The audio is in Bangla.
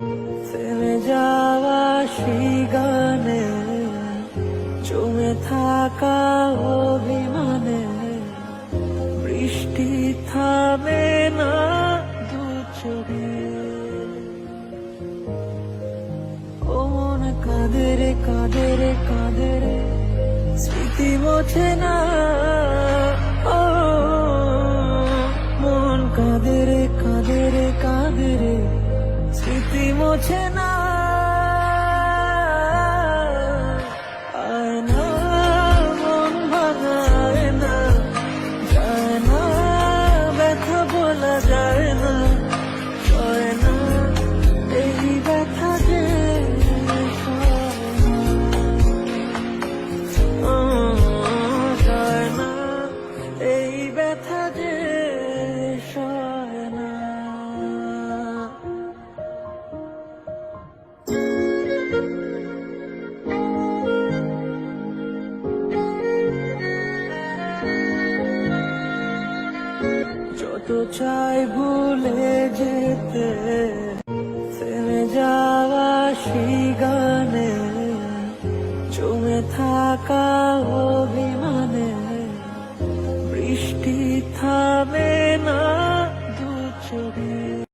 থেমে যাওয়া সেই গানে থাকা অভিমানে, বৃষ্টি না ও কাঁদে রে কাঁদে রে কাঁদে রে, স্মৃতি মোছে না। মোছে না তো চাই ভুলে যেতে। থেমে যাওয়া সেই গানে জমে থাকা অভিমানে। বৃষ্টি থামে না দু চোখে।